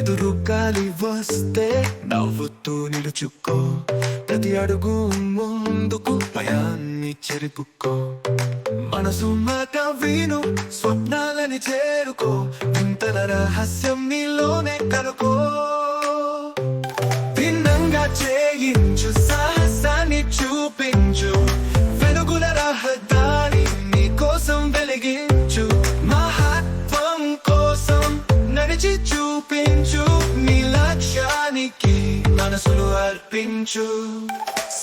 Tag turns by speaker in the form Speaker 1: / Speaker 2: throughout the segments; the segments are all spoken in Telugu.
Speaker 1: ఎదురు గాలి వస్తే నవ్వుతూ నిలుచుకో. ప్రతి అడుగు ముందుకు భయాన్ని చెరుపుకో. మనసు మాట వీణు స్వప్నాలని చేరుకో. ఇంతల రహస్య మనసులు అర్పించు.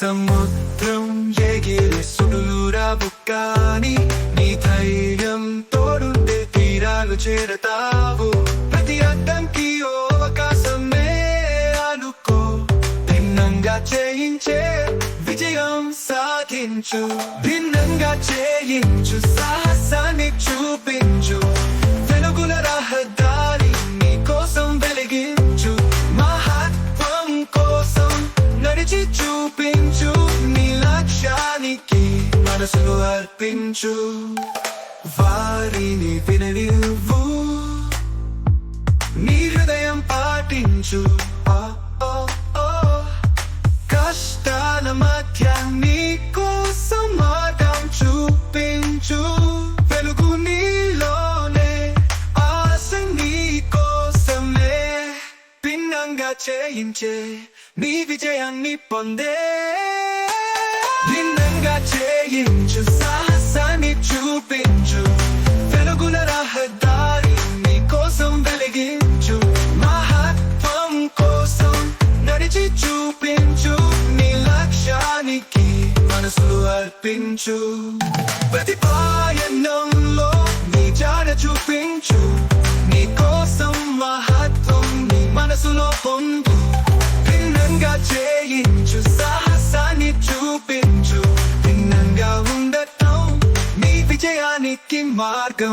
Speaker 1: సముద్రం ఎగిరే సుడులు బుక్కాని నీ ధైర్యం తోడుండే తీరాలు చేరతావు. ప్రతి అడ్డంకి ఓ అవకాశమే అనుకో. భిన్నంగా చేయించే విజయం సాధించు. భిన్నంగా చేయించు సాహసాన్ని చూపించు. మనసులు అర్పించు. వారిని విననివ్వు. నీ హృదయం పాటించు. కష్టాల మధ్య నీ కోసం మాటం చూపించు. వెలుగు నీలోనే ఆశ నీ కోసమే. భిన్నంగా చేయించే నీ విజయాన్ని పొందే. భిన్నంగా చేయించు సాహసాన్ని చూపించు. వెలుగుల రహదారి నీ కోసం వెలిగించు. మహత్వం కోసం నడిచి చూపించు. నీ లక్ష్యానికి మనసులు అర్పించు. ప్రతి పాయనంలో చూపించు